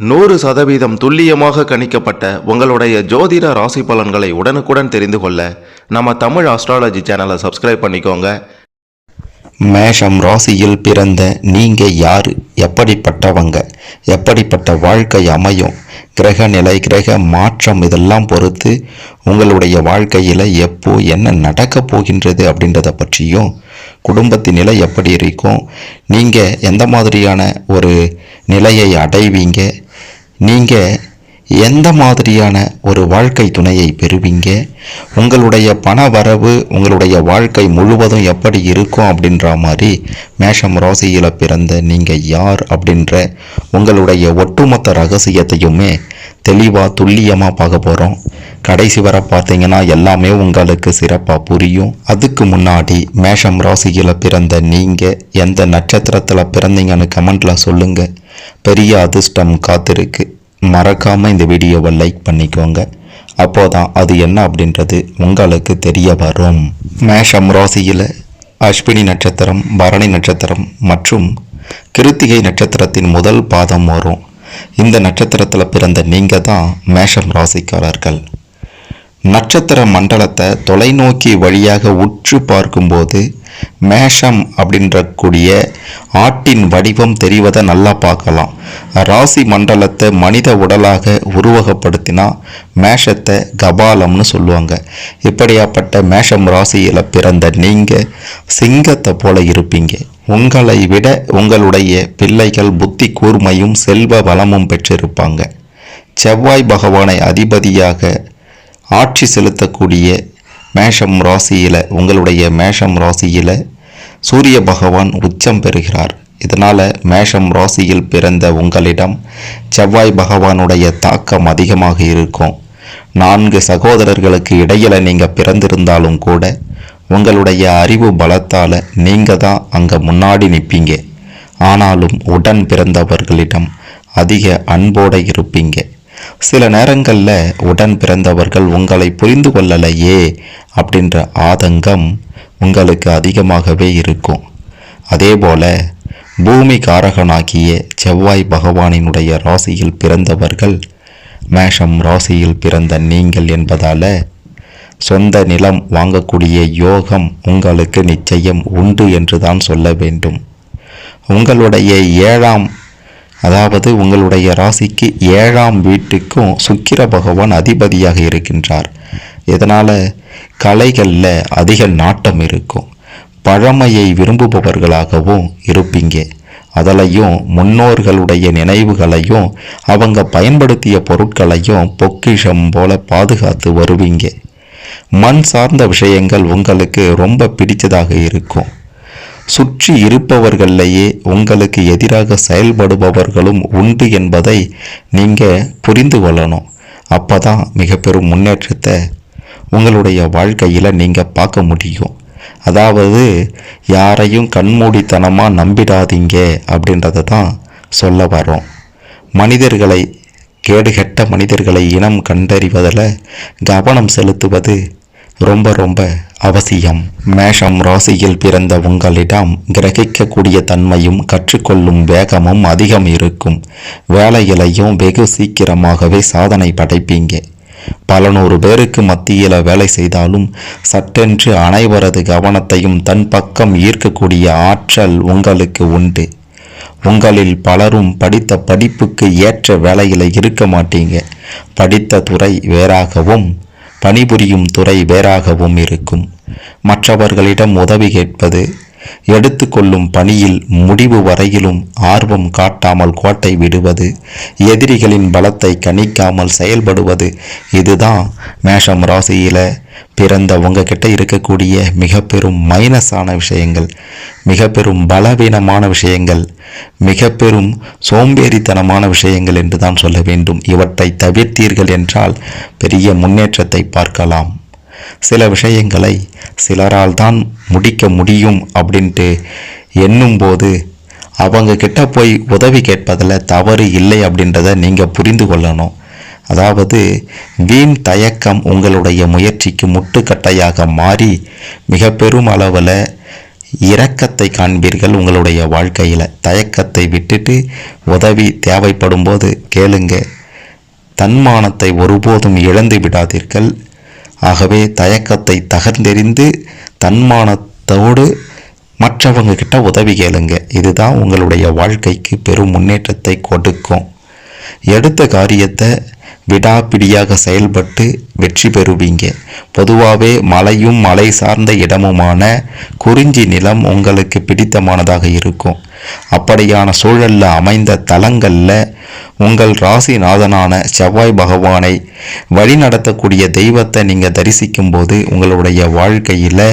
நூறு சதவீதம் துல்லியமாக கணிக்கப்பட்ட உங்களுடைய ஜோதிட ராசி பலன்களை உடனுக்குடன் தெரிந்து கொள்ள நம்ம தமிழ் ஆஸ்ட்ராலஜி சேனலை சப்ஸ்கிரைப் பண்ணிக்கோங்க. மேஷம் ராசியில் பிறந்த நீங்கள் யார்? எப்படிப்பட்டவங்க? எப்படிப்பட்ட வாழ்க்கை அமையும்? கிரக நிலை கிரக மாற்றம் இதெல்லாம் பொறுத்து உங்களுடைய வாழ்க்கையில் எப்போ என்ன நடக்கப் போகின்றது அப்படின்றத பற்றியும் குடும்பத்தின் நிலை எப்படி இருக்கும்? நீங்கள் எந்த மாதிரியான ஒரு நிலையை அடைவீங்க? நீங்கள் எந்த மாதிரியான ஒரு வாழ்க்கை துணையை பெறுவீங்க? உங்களுடைய பண வரவு உங்களுடைய வாழ்க்கை முழுவதும் எப்படி இருக்கும் அப்படின்ற மாதிரி மேஷம் ராசியில் பிறந்த நீங்கள் யார் அப்படின்ற உங்களுடைய ஒட்டுமொத்த ரகசியத்தையுமே தெளிவாக துல்லியமாக பார்க்க போகிறோம் கடைசி வரை பார்த்தீங்கன்னா எல்லாமே உங்களுக்கு சிறப்பாக புரியும். அதுக்கு முன்னாடி மேஷம் ராசியில் பிறந்த நீங்கள் எந்த நட்சத்திரத்தில் பிறந்தீங்கன்னு கமெண்ட்டில் சொல்லுங்கள் பெரிய அதிர்ஷ்டம் காத்திருக்கு. மறக்காமல் இந்த வீடியோவை லைக் பண்ணிக்கோங்க. அப்போதான் அது என்ன அப்படின்றது உங்களுக்கு தெரிய வரும். மேஷம் ராசியில் அஸ்வினி நட்சத்திரம் பரணி நட்சத்திரம் மற்றும் கிருத்திகை நட்சத்திரத்தின் முதல் பாதம் வரும். இந்த நட்சத்திரத்தில் பிறந்த நீங்கள் தான் மேஷம் ராசிக்காரர்கள். நட்சத்திர மண்டலத்தை தொலைநோக்கி வழியாக உற்று பார்க்கும்போது மேஷம் அப்படின்ற கூடிய ஆட்டின் வடிவம் தெரிவதை நல்லா பார்க்கலாம். ராசி மண்டலத்தை மனித உடலாக உருவகப்படுத்தினா மேஷத்தை கபாலம்னு சொல்லுவாங்க. இப்படியாப்பட்ட மேஷம் ராசியில் பிறந்த நீங்கள் சிங்கத்தை போல இருப்பீங்க. உங்களை விட உங்களுடைய பிள்ளைகள் புத்தி கூர்மையும் செல்வ வளமும் பெற்றிருப்பாங்க. செவ்வாய் பகவானை அதிபதியாக ஆட்சி செலுத்தக்கூடிய மேஷம் ராசியில் உங்களுடைய மேஷம் ராசியில் சூரிய பகவான் உச்சம் பெறுகிறார். இதனால் மேஷம் ராசியில் பிறந்த உங்களிடம் செவ்வாய் பகவானுடைய தாக்கம் அதிகமாக இருக்கும். நான்கு சகோதரர்களுக்கு இடையில் நீங்கள் பிறந்திருந்தாலும் கூட உங்களுடைய அறிவு பலத்தால் நீங்கள் தான் அங்கே முன்னாடி நிற்பீங்க ஆனாலும் உடன் பிறந்தவர்களிடம் அதிக அன்போடு இருப்பீங்க. சில நேரங்களில் உடன் பிறந்தவர்கள் உங்களை புரிந்து கொள்ளலையே அப்படின்ற ஆதங்கம் உங்களுக்கு அதிகமாகவே இருக்கும். அதே போல பூமி காரகனாகிய செவ்வாய் பகவானினுடைய ராசியில் பிறந்தவர்கள் மேஷம் ராசியில் பிறந்த நீங்கள் என்பதால சொந்த நிலம் வாங்கக்கூடிய யோகம் உங்களுக்கு நிச்சயம் உண்டு என்று தான் சொல்ல வேண்டும். உங்களுடைய ஏழாம் அதாவது உங்களுடைய ராசிக்கு ஏழாம் வீட்டுக்கும் சுக்கிர பகவான் அதிபதியாக இருக்கின்றார். இதனால் கலைகளில் அதிக நாட்டம் இருக்கும். பழமையை விரும்புபவர்களாகவும் இருப்பீங்க. அதலையும் முன்னோர்களுடைய நினைவுகளையும் அவங்க பயன்படுத்திய பொருட்களையும் பொக்கிஷம் போல பாதுகாத்து வருவீங்க. மண் சார்ந்த விஷயங்கள் உங்களுக்கு ரொம்ப பிடித்ததாக இருக்கும். சுற்றி இருப்பவர்களையே உங்களுக்கு எதிராக செயல்படுபவர்களும் உண்டு என்பதை நீங்கள் புரிந்து கொள்ளணும். அப்போ தான் மிக பெரும் முன்னேற்றத்தை உங்களுடைய வாழ்க்கையில் நீங்கள் பார்க்க முடியும். அதாவது யாரையும் கண்மூடித்தனமாக நம்பிடாதீங்க அப்படின்றத தான் சொல்ல வரோம் மனிதர்களை கேடுகெட்ட மனிதர்களை இனம் கண்டறிவதில் கவனம் செலுத்துவது ரொம்ப ரொம்ப அவசியம். மேஷம் ராசியில் பிறந்த உங்களிடம் கிரகிக்கக்கூடிய தன்மையும் கற்றுக்கொள்ளும் வேகமும் அதிகம் இருக்கும். வேலையிலையும் வெகு சீக்கிரமாகவே சாதனை படைப்பீங்க. பல நூறு பேருக்கு மத்தியில் வேலை செய்தாலும் சட்டென்று அனைவரது கவனத்தையும் தன் பக்கம் ஈர்க்கக்கூடிய ஆற்றல் உங்களுக்கு உண்டு. உங்களில் பலரும் படித்த படிப்புக்கு ஏற்ற வேலையில் இருக்க மாட்டீங்க. படித்த துறை வேறாகவும் பணிபுரியும் துறை வேறாகவும் இருக்கும். மற்றவர்களிடம் உதவி கேட்பது எடுத்துக்கொள்ளும் பணியில் முடிவு வரையிலும் ஆர்வம் காட்டாமல் கோட்டை விடுவது எதிரிகளின் பலத்தை கணிக்காமல் செயல்படுவது இதுதான் மேஷம் ராசியில் பிறந்த உங்ககிட்ட இருக்கக்கூடிய மிக பெரும் மைனஸான விஷயங்கள் மிக பெரும் பலவீனமான விஷயங்கள் மிக பெரும் சோம்பேறித்தனமான விஷயங்கள் என்று தான் சொல்ல வேண்டும். இவற்றை தவிர்த்தீர்கள் என்றால் பெரிய முன்னேற்றத்தை பார்க்கலாம். சில விஷயங்களை சிலரால் தான் முடிக்க முடியும் அப்படின்ட்டு எண்ணும்போது அவங்க கிட்ட போய் உதவி கேட்பதில் தவறு இல்லை அப்படின்றத நீங்கள் புரிந்து கொள்ளணும். அதாவது வீண் தயக்கம் உங்களுடைய முயற்சிக்கு முட்டுக்கட்டையாக மாறி மிக பெரும் அளவில் இரக்கத்தை காண்பீர்கள் உங்களுடைய வாழ்க்கையில். தயக்கத்தை விட்டுட்டு உதவி தேவைப்படும் போது கேளுங்க. தன்மானத்தை ஒருபோதும் இழந்து விடாதீர்கள். ஆகவே தயக்கத்தை தகர்ந்தெறிந்து தன்மானத்தோடு மற்றவங்க கிட்ட உதவி கேளுங்க. இதுதான் உங்களுடைய வாழ்க்கைக்கு பெரும் முன்னேற்றத்தை கொடுக்கும். எடுத்த காரியத்தை விடாப்பிடியாக செயல்பட்டு வெற்றி பெறுவீங்க. பொதுவாகவே மலையும் மலை சார்ந்த இடமுமான குறிஞ்சி நிலம் உங்களுக்கு பிடித்தமானதாக இருக்கும். அப்படியான சூழலில் அமைந்த தலங்களில் உங்கள் ராசிநாதனான செவ்வாய் பகவானை வழிநடத்தக்கூடிய தெய்வத்தை நீங்கள் தரிசிக்கும்போது உங்களுடைய வாழ்க்கையில்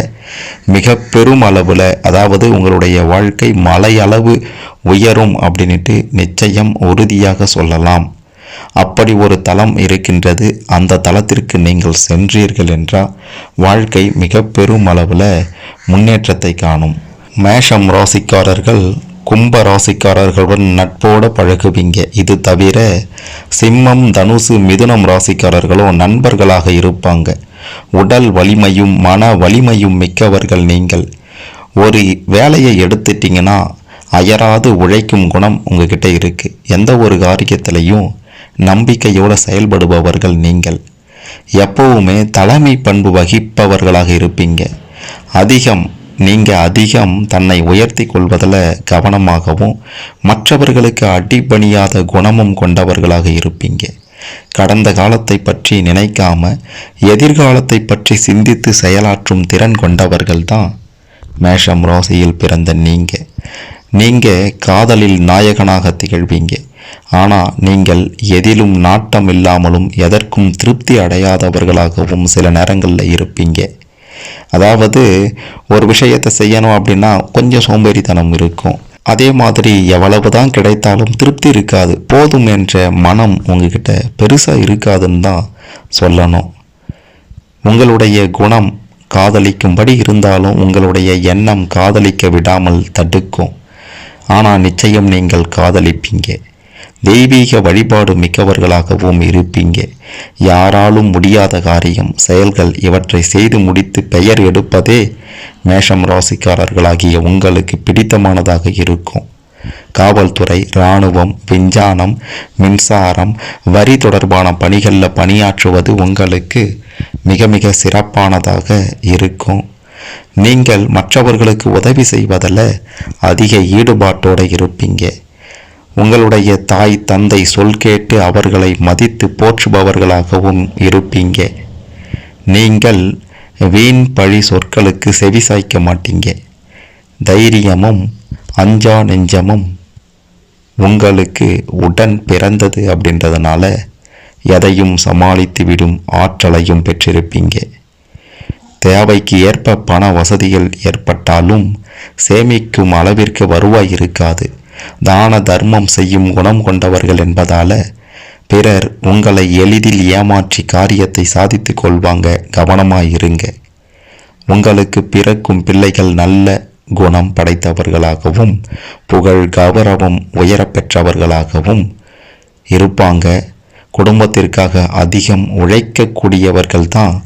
மிக பெரும் அளவில் அதாவது உங்களுடைய வாழ்க்கை மலையளவு உயரும் அப்படின்ட்டு நிச்சயம் உறுதியாக சொல்லலாம். அப்படி ஒரு தலம் இருக்கின்றது. அந்த தலத்திற்கு நீங்கள் சென்றீர்கள் என்றால் வாழ்க்கை மிக பெரும் அளவில் முன்னேற்றத்தை காணும். மேஷம் ராசிக்காரர்கள் கும்ப ராசிக்காரர்களுடன் நட்போடு பழகுவீங்க. இது தவிர சிம்மம் தனுசு மிதுனம் ராசிக்காரர்களும் நண்பர்களாக இருப்பாங்க. உடல் வலிமையும் மன வலிமையும் மிக்கவர்கள் நீங்கள். ஒரு வேலையை எடுத்துட்டீங்கன்னா அயராது உழைக்கும் குணம் உங்ககிட்ட இருக்கு. எந்த ஒரு காரியத்திலையும் நம்பிக்கையோடு செயல்படுபவர்கள் நீங்கள். எப்பவுமே தலைமை பண்பு வகிப்பவர்களாக இருப்பீங்க. அதிகம் நீங்கள் அதிகம் தன்னை உயர்த்தி கொள்வதில் கவனமாகவும் மற்றவர்களுக்கு அடிபணியாத குணமும் கொண்டவர்களாக இருப்பீங்க. கடந்த காலத்தை பற்றி நினைக்காம எதிர்காலத்தை பற்றி சிந்தித்து செயலாற்றும் திறன் கொண்டவர்கள் தான் மேஷம் ரோசையில் பிறந்த நீங்க. நீங்க காதலில் நாயகனாக திகழ்வீங்க. ஆனால் நீங்கள் எதிலும் நாட்டம் இல்லாமலும் எதற்கும் திருப்தி அடையாதவர்களாகவும் சில நேரங்களில் இருப்பீங்க. அதாவது ஒரு விஷயத்தை செய்யணும் அப்படின்னா கொஞ்சம் சோம்பேறித்தனம் இருக்கும். அதே மாதிரி எவ்வளவு தான் கிடைத்தாலும் திருப்தி இருக்காது. போதும் என்ற மனம் உங்ககிட்ட பெருசாக இருக்காதுன்னு தான் சொல்லணும். உங்களுடைய குணம் காதலிக்கும்படி இருந்தாலும் உங்களுடைய எண்ணம் காதலிக்க விடாமல் தடுக்கும். ஆனால் நிச்சயம் நீங்கள் காதலிப்பீங்க. தெய்வீக வழிபாடு மிக்கவர்களாகவும் இருப்பீங்க. யாராலும் முடியாத காரியம் செயல்கள் இவற்றை செய்து முடித்து பெயர் எடுப்பதே மேஷம் ராசிக்காரர்களாகிய உங்களுக்கு பிடித்தமானதாக இருக்கும். காவல்துறை இராணுவம் விஞ்ஞானம் மின்சாரம் வரி தொடர்பான பணிகளில் பணியாற்றுவது உங்களுக்கு மிக மிக சிறப்பானதாக இருக்கும். நீங்கள் மற்றவர்களுக்கு உதவி செய்வதில் அதிக ஈடுபாட்டோடு இருப்பீங்க. உங்களுடைய தாய் தந்தை சொல் கேட்டு அவர்களை மதித்து போற்றுபவர்களாகவும் இருப்பீங்க. நீங்கள் வீண் பழி சொற்களுக்கு செவிசாய்க்க மாட்டீங்க. தைரியமும் அஞ்சா நெஞ்சமும் உங்களுக்கு உடன் பிறந்தது அப்படின்றதுனால எதையும் சமாளித்து விடும் ஆற்றலையும் பெற்றிருப்பீங்க. தேவைக்கு ஏற்ப பண வசதிகள் ஏற்பட்டாலும் சேமிக்கும் அளவிற்கு வருவாய் இருக்காது. தான தர்மம் செய்யும் குணம் கொண்டவர்கள் என்பதால பிறர் உங்களை எளிதில் ஏமாற்றி காரியத்தை சாதித்து கொள்வாங்க கவனமாயிருங்க. உங்களுக்கு பிறக்கும் பிள்ளைகள் நல்ல குணம் படைத்தவர்களாகவும் புகழ் கௌரவம் உயரப் பெற்றவர்களாகவும் இருப்பாங்க. குடும்பத்திற்காக அதிகம் உழைக்கக்கூடியவர்கள் தான்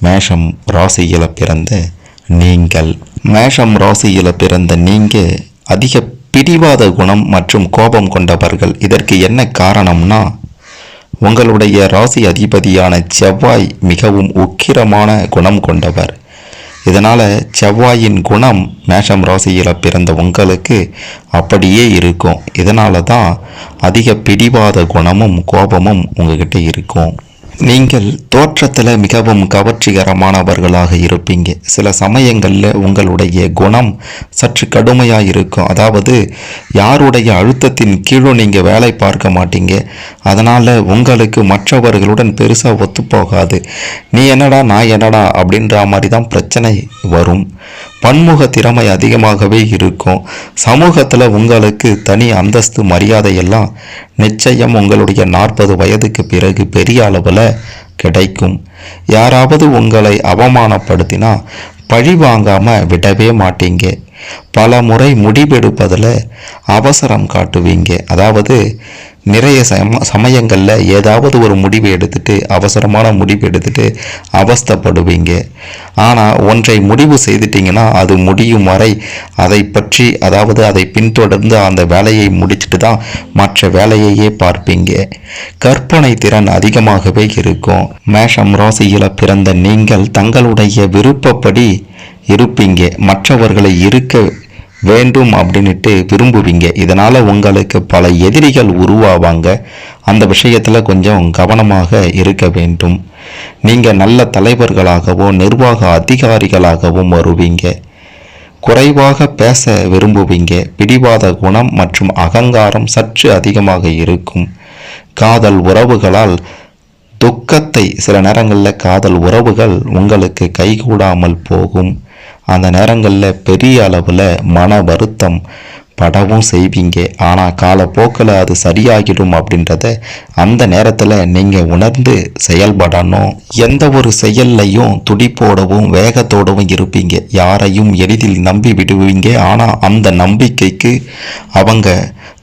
மேஷம் ராசியில் பிறந்த நீங்கள். மேஷம் ராசியில் பிறந்த நீங்கள் அதிக பிடிவாத குணம் மற்றும் கோபம் கொண்டவர்கள் இதற்கு என்ன காரணம்னா உங்களுடைய ராசி அதிபதியான செவ்வாய் மிகவும் உக்கிரமான குணம் கொண்டவர். இதனால் செவ்வாயின் குணம் மேஷம் ராசியில் பிறந்த உங்களுக்கு அப்படியே இருக்கும். இதனால தான் அதிக பிடிவாத குணமும் கோபமும் உங்ககிட்ட இருக்கும். நீங்கள் தோற்றத்தில் மிகவும் கவர்ச்சிகரமானவர்களாக இருப்பீங்க. சில சமயங்களில் உங்களுடைய குணம் சற்று கடுமையாக இருக்கும் அதாவது யாருடைய அழுத்தத்தின் கீழும் நீங்கள் வேலை பார்க்க மாட்டீங்க. அதனால் உங்களுக்கு மற்றவர்களுடன் பெருசாக ஒத்துப்போகாது. நீ என்னடா நான் என்னடா அப்படின்ற மாதிரி தான் பிரச்சனை வரும். பன்முக திறமை அதிகமாகவே இருக்கும். சமூகத்தில் உங்களுக்கு தனி அந்தஸ்து மரியாதையெல்லாம் நிச்சயம் உங்களுடைய நாற்பது வயதுக்கு பிறகு பெரிய அளவில் கிடைக்கும். யாராவது உங்களை அவமானப்படுத்தினா பழி வாங்காமல் விடவே மாட்டீங்க. பல முறை முடிவெடுப்பதில் அவசரம் காட்டுவீங்க. அதாவது நிறைய சம சமயங்களில் ஏதாவது ஒரு முடிவு எடுத்துட்டு அவசரமான முடிவு எடுத்துட்டு அவஸ்தைப்படுவீங்க. ஆனால் ஒன்றை முடிவு செய்துட்டீங்கன்னா அது முடியும் வரை அதை பற்றி அதாவது அதை பின்தொடர்ந்து அந்த வேலையை முடிச்சுட்டு தான் மற்ற வேலையையே பார்ப்பீங்க. கற்பனை திறன் அதிகமாகவே இருக்கும். மேஷம் ராசியில் பிறந்த நீங்கள் தங்களுடைய விருப்பப்படி இருப்பீங்க. மற்றவர்களை இருக்க வேண்டும் அப்படின்ட்டு விரும்புவீங்க. இதனால் உங்களுக்கு பல எதிரிகள் உருவாவாங்க. அந்த விஷயத்தில் கொஞ்சம் கவனமாக இருக்க வேண்டும். நீங்கள் நல்ல தலைவர்களாகவோ நிர்வாக அதிகாரிகளாகவும் வருவீங்க. குறைவாக பேச விரும்புவீங்க. பிடிவாத குணம் மற்றும் அகங்காரம் சற்று அதிகமாக இருக்கும். காதல் உறவுகளால் துக்கத்தை சில நேரங்களில் காதல் உறவுகள் உங்களுக்கு கைகூடாமல் போகும். அந்த நேரங்களில் பெரிய அளவில் மன வருத்தம் படவும் செய்வீங்க. ஆனால் காலப்போக்கில் அது சரியாகிடும் அப்படின்றத அந்த நேரத்தில் நீங்கள் உணர்ந்து செயல்படணும். எந்த ஒரு செயல்லையும் துடிப்போடவும் வேகத்தோடவும் இருப்பீங்க. யாரையும் எளிதில் நம்பி விடுவீங்க. ஆனால் அந்த நம்பிக்கைக்கு அவங்க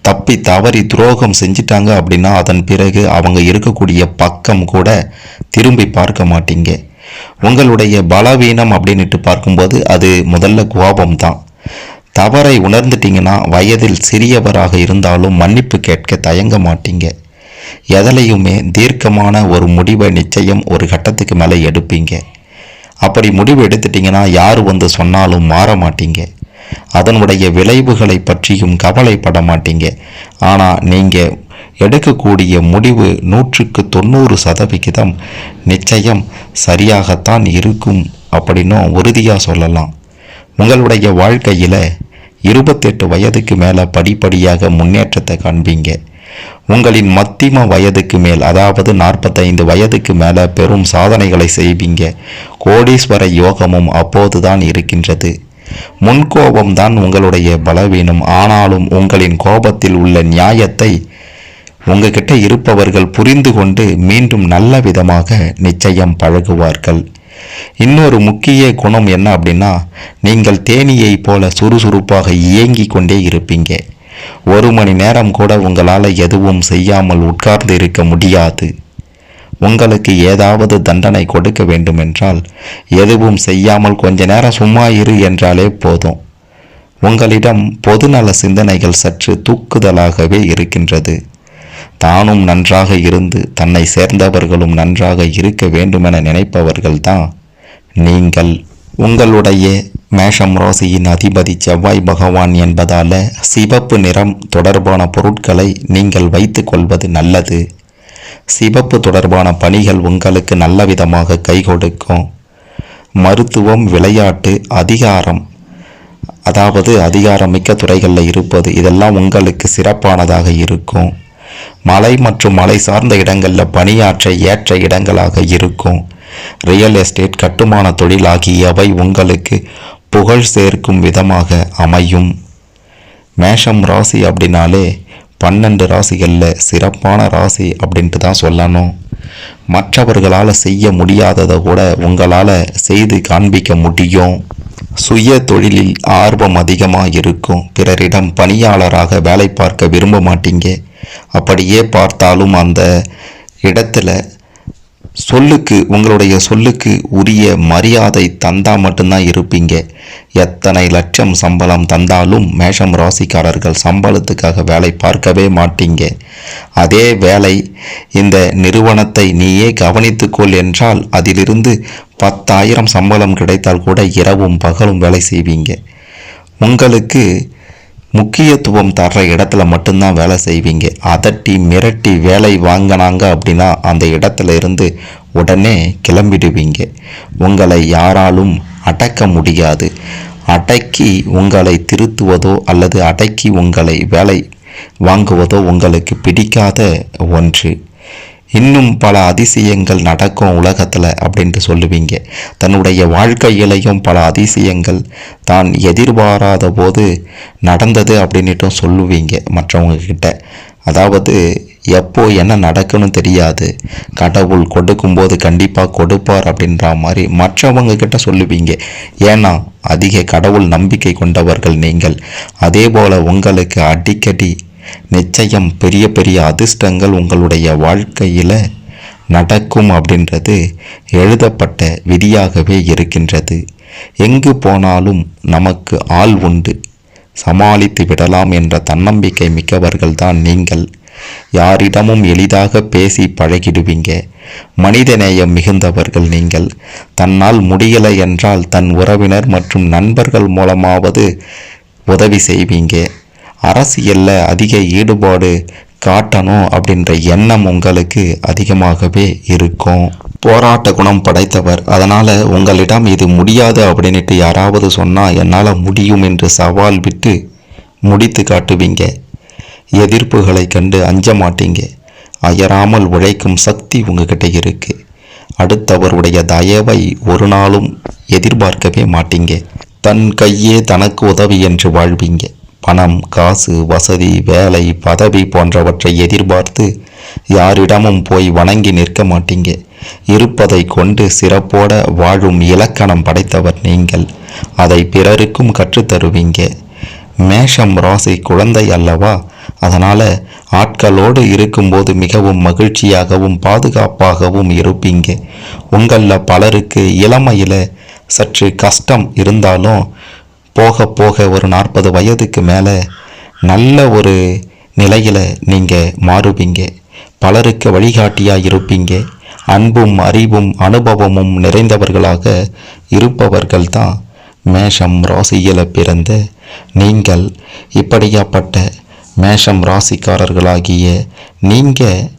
தப்பி தவறி துரோகம் செஞ்சிட்டாங்க அப்படின்னா அதன் பிறகு அவங்க இருக்கக்கூடிய பக்கம் கூட திரும்பி பார்க்க மாட்டீங்க. உங்களுடைய பலவீனம் அப்படின்னுட்டு பார்க்கும்போது அது முதல்ல கோபம் தான் தவறை உணர்ந்துட்டீங்கன்னா வயதில் சிறியவராக இருந்தாலும் மன்னிப்பு கேட்க தயங்க மாட்டீங்க. எதிலையுமே தீர்க்கமான ஒரு முடிவை நிச்சயம் ஒரு கட்டத்துக்கு மேலே எடுப்பீங்க. அப்படி முடிவு எடுத்துட்டீங்கன்னா யார் வந்து சொன்னாலும் மாற மாட்டீங்க. அதனுடைய விளைவுகளை பற்றியும் கவலைப்பட மாட்டீங்க. ஆனால் நீங்கள் எடுக்கக்கூடிய முடிவு நூற்றுக்கு தொண்ணூறு சதவிகிதம் நிச்சயம் சரியாகத்தான் இருக்கும் அப்படின்னும் உறுதியாக சொல்லலாம். உங்களுடைய வாழ்க்கையில் இருபத்தெட்டு வயதுக்கு மேலே படிப்படியாக முன்னேற்றத்தை காண்பீங்க. உங்களின் மத்திம வயதுக்கு மேல் அதாவது நாற்பத்தைந்து வயதுக்கு மேலே பெரும் சாதனைகளை செய்வீங்க. கோடீஸ்வர யோகமும் அப்போதுதான் இருக்கின்றது. முன்கோபம்தான் உங்களுடைய பலவீனம். ஆனாலும் உங்களின் கோபத்தில் உள்ள நியாயத்தை உங்ககிட்ட இருப்பவர்கள் புரிந்து கொண்டு மீண்டும் நல்ல விதமாக நிச்சயம் பழகுவார்கள். இன்னொரு முக்கிய குணம் என்ன அப்படின்னா நீங்கள் தேனியை போல சுறுசுறுப்பாக இயங்கிக் கொண்டே இருப்பீங்க. ஒரு மணி நேரம் கூட உங்களால் எதுவும் செய்யாமல் உட்கார்ந்து இருக்க முடியாது. உங்களுக்கு ஏதாவது தண்டனை கொடுக்க வேண்டுமென்றால் எதுவும் செய்யாமல் கொஞ்ச நேரம் சும்மா இரு என்றாலே போதும். உங்களிடம் பொதுநல சிந்தனைகள் சற்று தூக்குதலாகவே இருக்கின்றது. தானும் நன்றாக இருந்து தன்னை சேர்ந்தவர்களும் நன்றாக இருக்க வேண்டுமென நினைப்பவர்கள்தான். நீங்கள் உங்களுடைய மேஷம் ராசியின் அதிபதி செவ்வாய் பகவான் என்பதால சிவப்பு நிறம் தொடர்பான பொருட்களை நீங்கள் வைத்து கொள்வது நல்லது. சிவப்பு தொடர்பான பணிகள் உங்களுக்கு நல்ல விதமாக கை கொடுக்கும். மருத்துவம் விளையாட்டு அதிகாரம் அதாவது அதிகாரமிக்க துறைகளில் இருப்பது இதெல்லாம் உங்களுக்கு சிறப்பானதாக இருக்கும். மலை மற்றும் மலை சார்ந்த இடங்களில் பணியாற்ற ஏற்ற இடங்களாக இருக்கும். ரியல் எஸ்டேட் கட்டுமான தொழில் ஆகியவை உங்களுக்கு புகழ் சேர்க்கும் விதமாக அமையும். மேஷம் ராசி அப்படின்னாலே பன்னெண்டு ராசிகளில் சிறப்பான ராசி அப்படின்ட்டு தான் சொல்லணும். மற்றவர்களால் செய்ய முடியாததை கூட உங்களால் செய்து காண்பிக்க முடியும். சுய தொழிலில் ஆர்வம் அதிகமாக இருக்கும் பிறரிடம் பணியாளராக வேலை பார்க்க விரும்ப மாட்டீங்க. அப்படியே பார்த்தாலும் அந்த இடத்துல சொல்லுக்கு உங்களுடைய சொல்லுக்கு உரிய மரியாதை தந்தால் மட்டும்தான் இருப்பீங்க. எத்தனை லட்சம் சம்பளம் தந்தாலும் மேஷம் ராசிக்காரர்கள் சம்பளத்துக்காக வேலை பார்க்கவே மாட்டீங்க. அதே வேலை இந்த நிறுவனத்தை நீயே கவனித்துக்கொள் என்றால் அதிலிருந்து பத்தாயிரம் சம்பளம் கிடைத்தால் கூட இரவும் பகலும் வேலை செய்வீங்க. உங்களுக்கு முக்கியத்துவம் தர்ற இடத்துல மட்டும்தான் வேலை செய்வீங்க. அதட்டி மிரட்டி வேலை வாங்கினாங்க அப்படின்னா அந்த இடத்துல இருந்து உடனே கிளம்பிடுவீங்க. உங்களை யாராலும் அடக்க முடியாது. அடக்கி உங்களை திருத்துவதோ அல்லது அடக்கி உங்களை வேலை வாங்குவதோ உங்களுக்கு பிடிக்காத ஒன்று. இன்னும் பல அதிசயங்கள் நடக்கும் உலகத்தில் அப்படின்ட்டு சொல்லுவீங்க. தன்னுடைய வாழ்க்கையிலையும் பல அதிசயங்கள் தான் எதிர்பாராத போது நடந்தது அப்படின்னுட்டும் சொல்லுவீங்க மற்றவங்கக்கிட்ட அதாவது எப்போ என்ன நடக்குன்னு தெரியாது. கடவுள் கொடுக்கும்போது கண்டிப்பாக கொடுப்பார் அப்படின்ற மாதிரி மற்றவங்க கிட்ட சொல்லுவீங்க. ஏன்னா அதிக கடவுள் நம்பிக்கை கொண்டவர்கள் நீங்கள். அதே போல் உங்களுக்கு அடிக்கடி நிச்சயம் பெரிய பெரிய அதிர்ஷ்டங்கள் உங்களுடைய வாழ்க்கையில் நடக்கும் அப்படின்றது எழுதப்பட்ட விதியாகவே இருக்கின்றது. எங்கு போனாலும் நமக்கு ஆள் உண்டு. சமாளித்து விடலாம் என்ற தன்னம்பிக்கை மிக்கவர்கள்தான் நீங்கள். யாரிடமும் எளிதாக பேசி பழகிடுவீங்க. மனிதநேயம் மிகுந்தவர்கள் நீங்கள். தன்னால் முடியலை என்றால் தன் உறவினர் மற்றும் நண்பர்கள் மூலமாவது உதவி செய்வீங்க. அரசியலில் அதிக ஈடுபாடு காட்டணும் அப்படின்ற எண்ணம் உங்களுக்கு அதிகமாகவே இருக்கும். போராட்ட குணம் படைத்தவர். அதனால் உங்களிடம் இது முடியாது அப்படின்ட்டு யாராவது சொன்னால் என்னால் முடியும் என்று சவால் விட்டு முடித்து காட்டுவீங்க. எதிர்ப்புகளை கண்டு அஞ்ச மாட்டீங்க. அயராமல் உழைக்கும் சக்தி உங்ககிட்ட இருக்குது அடுத்தவருடைய தயவை ஒரு நாளும் எதிர்பார்க்கவே மாட்டீங்க. தன் கையே தனக்கு உதவி என்று வாழ்வீங்க. பணம் காசு வசதி வேலை பதவி போன்றவற்றை எதிர்பார்த்து யாரிடமும் போய் வணங்கி நிற்க மாட்டீங்க. இருப்பதை கொண்டு சிறப்போட வாழும் இலக்கணம் படைத்தவர் நீங்கள். அதை பிறருக்கும் கற்றுத்தருவீங்க மேஷம் ராசி குழந்தை அல்லவா? அதனால் ஆட்களோடு இருக்கும்போது மிகவும் மகிழ்ச்சியாகவும் பாதுகாப்பாகவும் இருப்பீங்க. உங்களில் பலருக்கு இளமையில் சற்று கஷ்டம் இருந்தாலும் போக போக ஒரு நாற்பது வயதுக்கு மேலே நல்ல ஒரு நிலையில் நீங்கள் மாறுவீங்க. பலருக்கு வழிகாட்டியாக இருப்பீங்க. அன்பும் அறிவும் அனுபவமும் நிறைந்தவர்களாக இருப்பவர்கள் தான் மேஷம் ராசியில் பிறந்த நீங்கள். இப்படியாப்பட்ட மேஷம் ராசிக்காரர்களாகிய நீங்கள்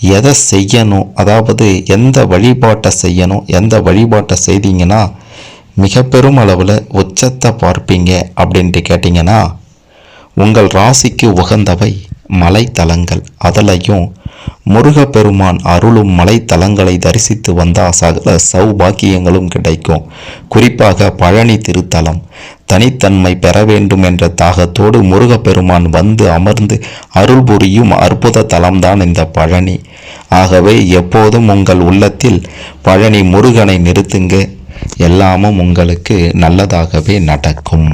எதை செய்யணும்? அதாவது எந்த வழிபாட்டை செய்யணும்? எந்த வழிபாட்டை செய்தீங்கன்னா மிக பெரும் அளவில் உச்சத்தை பார்ப்பீங்க அப்படின்ட்டு கேட்டிங்கன்னா உங்கள் ராசிக்கு உகந்தவை மலைத்தலங்கள் அதிலையும் முருகப்பெருமான் அருளும் மலைத்தலங்களை தரிசித்து வந்தால் சகல சௌபாக்கியங்களும் கிடைக்கும். குறிப்பாக பழனி திருத்தலம் தனித்தன்மை பெற வேண்டும் என்ற தாகத்தோடு முருகப்பெருமான் வந்து அமர்ந்து அருள் புரியும் அற்புத தலம்தான் இந்த பழனி. ஆகவே எப்போதும் உங்கள் உள்ளத்தில் பழனி முருகனை நிறுத்துங்க. எல்லாமும் உங்களுக்கு நல்லதாகவே நடக்கும்.